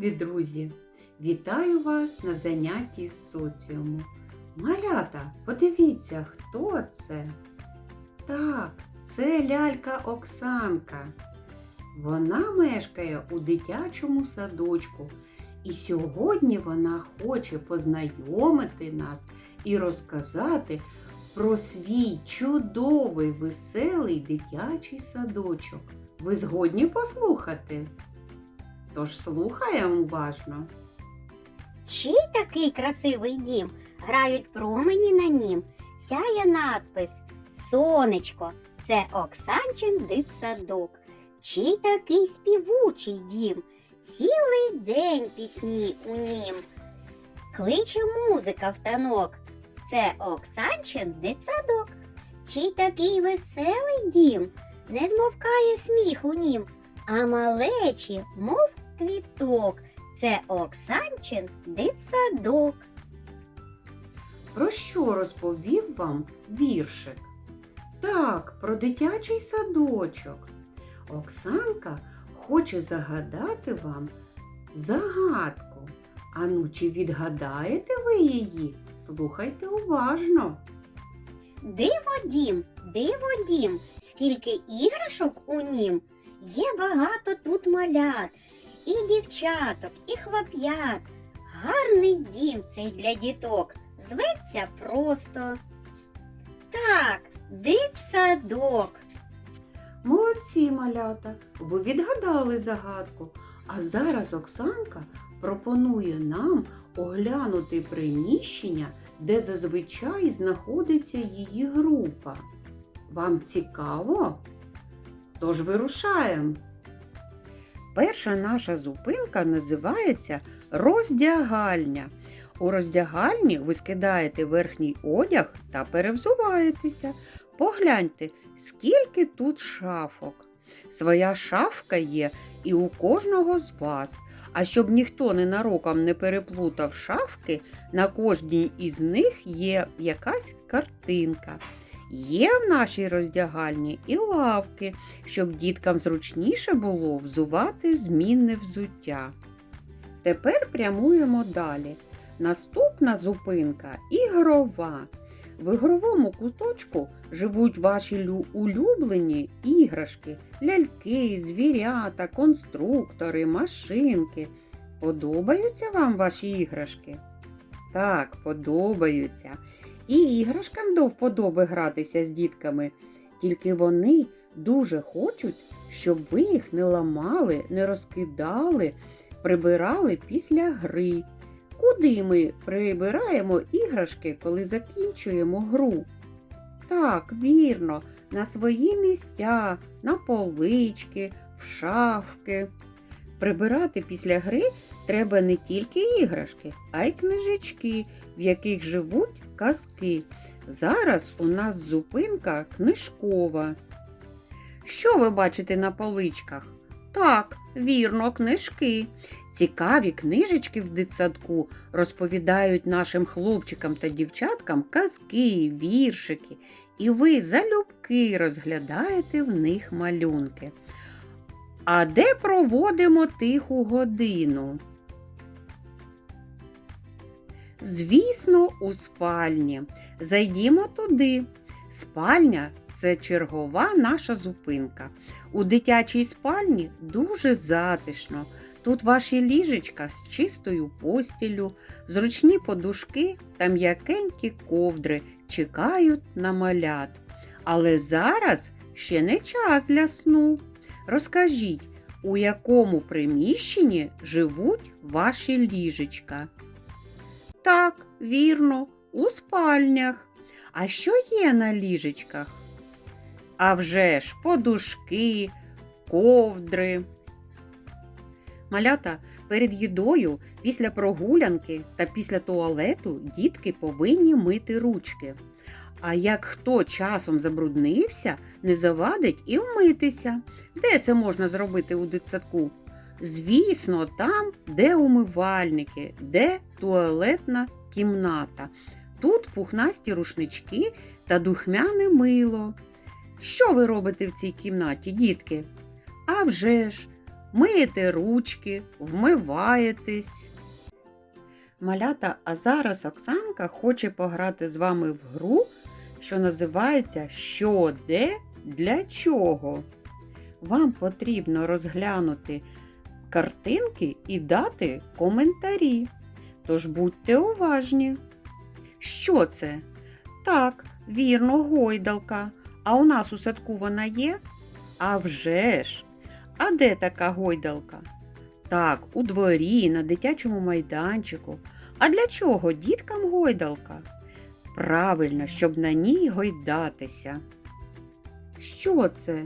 Любі друзі! Вітаю вас на занятті з соціуму. Малята, подивіться, хто це? Так, це лялька Оксанка. Вона мешкає у дитячому садочку. І сьогодні вона хоче познайомити нас і розказати про свій чудовий веселий дитячий садочок. Ви згодні послухати? Тож слухаємо уважно. Чий такий красивий дім? Грають промені на нім. Сяє надпис Сонечко. Це Оксанчин дитсадок. Чий такий співучий дім? Цілий день пісні у нім. Кличе музика в танок. Це Оксанчин дитсадок. Чий такий веселий дім? Не змовкає сміх у нім, а малечі, мов квіток. Це Оксанчин дитсадок. Про що розповів вам віршик? Так, про дитячий садочок. Оксанка хоче загадати вам загадку. Ану, чи відгадаєте ви її? Слухайте уважно. Диво дім, диво дім, скільки іграшок у нім. Є багато тут малят, і дівчаток, і хлоп'ят. Гарний дім цей для діток. Зветься просто. Так, дитсадок. Молодці, малята, ви відгадали загадку. А зараз Оксанка пропонує нам оглянути приміщення, де зазвичай знаходиться її група. Вам цікаво? Тож вирушаємо. Перша наша зупинка називається роздягальня. У роздягальні ви скидаєте верхній одяг та перевзуваєтеся. Погляньте, скільки тут шафок. Своя шафка є і у кожного з вас. А щоб ніхто ненароком не переплутав шафки, на кожній із них є якась картинка. Є в нашій роздягальні і лавки, щоб діткам зручніше було взувати змінне взуття. Тепер прямуємо далі. Наступна зупинка ігрова. В ігровому куточку живуть ваші улюблені іграшки, ляльки, звірята, конструктори, машинки. Подобаються вам ваші іграшки? Так, подобаються. І іграшкам до вподоби гратися з дітками. Тільки вони дуже хочуть, щоб ви їх не ламали, не розкидали, прибирали після гри. Куди ми прибираємо іграшки, коли закінчуємо гру? Так, вірно, на свої місця, на полички, в шафки. Прибирати після гри треба не тільки іграшки, а й книжечки, в яких живуть казки. Зараз у нас зупинка книжкова. Що ви бачите на поличках? Так, вірно, книжки. Цікаві книжечки в дитсадку розповідають нашим хлопчикам та дівчаткам казки, віршики, і ви залюбки розглядаєте в них малюнки. А де проводимо тиху годину? Звісно, у спальні. Зайдімо туди. Спальня це чергова наша зупинка. У дитячій спальні дуже затишно. Тут ваші ліжечка з чистою постілю, зручні подушки та м'якенькі ковдри чекають на малят. Але зараз ще не час для сну. Розкажіть, у якому приміщенні живуть ваші ліжечка? Так, вірно, у спальнях. А що є на ліжечках? А вже ж подушки, ковдри. Малята перед їдою, після прогулянки та після туалету дітки повинні мити ручки. А як хто часом забруднився, не завадить і вмитися. Де це можна зробити у дитсадку? Звісно, там, де умивальники, де туалетна кімната. Тут пухнасті рушнички та духмяне мило. Що ви робите в цій кімнаті, дітки? А вже ж, миєте ручки, вмиваєтесь. Малята, а зараз Оксанка хоче пограти з вами в гру, що називається Що, де, для чого. Вам потрібно розглянути картинки і дати коментарі. Тож будьте уважні. Що це? Так, вірно, гойдалка. А у нас у садку вона є? А вже ж! А де така гойдалка? Так, у дворі, на дитячому майданчику. А для чого діткам гойдалка? Правильно, щоб на ній гойдатися. Що це?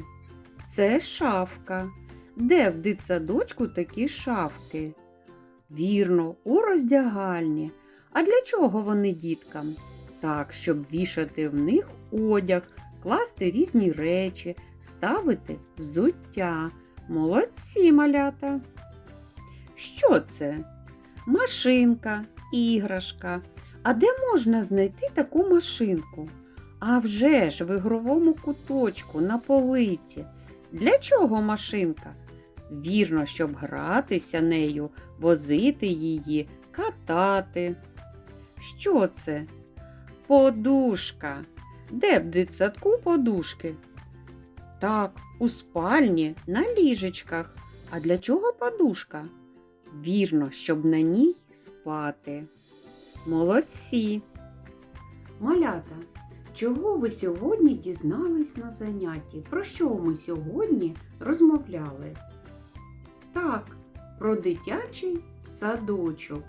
Це шафка. Де в дитсадочку такі шафки? Вірно, у роздягальні. А для чого вони діткам? Так, щоб вішати в них одяг, класти різні речі, ставити взуття. Молодці малята. Що це? Машинка, іграшка. А де можна знайти таку машинку? А вже ж в ігровому куточку на полиці. Для чого машинка? Вірно, щоб гратися нею, возити її, катати. Що це? Подушка. Де в дитсадку подушки? Так, у спальні, на ліжечках. А для чого подушка? Вірно, щоб на ній спати. Молодці. Малята, чого ви сьогодні дізнались на занятті? Про що ми сьогодні розмовляли? Так, про дитячий садочок.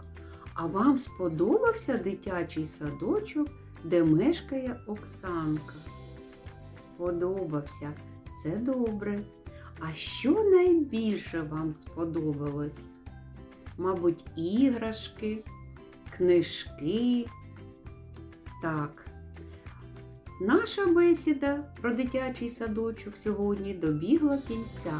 А вам сподобався дитячий садочок, де мешкає Оксанка? Сподобався. Це добре. А що найбільше вам сподобалось? Мабуть, іграшки, книжки. Так. Наша бесіда про дитячий садочок сьогодні добігла кінця.